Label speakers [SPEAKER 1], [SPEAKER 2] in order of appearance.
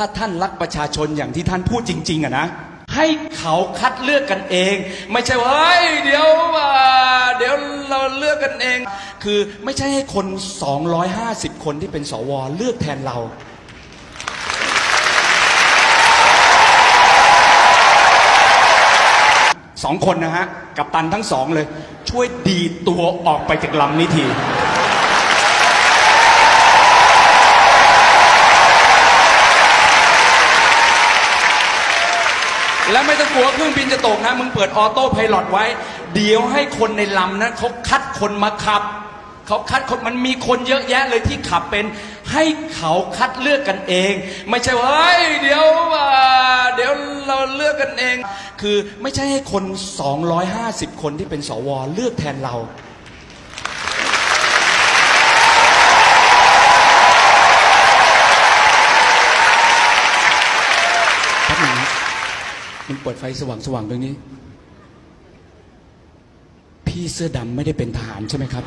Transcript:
[SPEAKER 1] ถ้าท่านรักประชาชนอย่างที่ท่านพูดจริง ๆอะนะ ให้เขาคัดเลือกกันเอง ไม่ใช่ว่าเฮ้ยเดี๋ยวอ่าเดี๋ยวเราเลือกกันเอง คือไม่ใช่ให้คน 250 คนที่เป็นสวเลือกแทนเรา สองคนนะฮะ กับตันทั้งสองเลย ช่วยดีตัวออกไปจากลำนี้ที แล้วไม่ต้องกลัวเครื่องบินจะตกนะ มึงเปิดออโต้ไพลอตไว้ เดี๋ยวให้คนในลำนั้นเขาคัดคนมาขับเขาคัดคนมันมีคนเยอะแยะเลยที่ขับเป็น ให้เขาคัดเลือกกันเอง ไม่ใช่ว่าเฮ้ยเดี๋ยวเดี๋ยวเราเลือกกันเอง คือไม่ใช่ให้คน 250 คนที่เป็นสวเลือกแทนเรา แป๊บหนึงนะ มึงเปิดไฟสว่างสว่างๆตรงนี้ พี่เสื้อดำไม่ได้เป็นทหารใช่ไหมครับ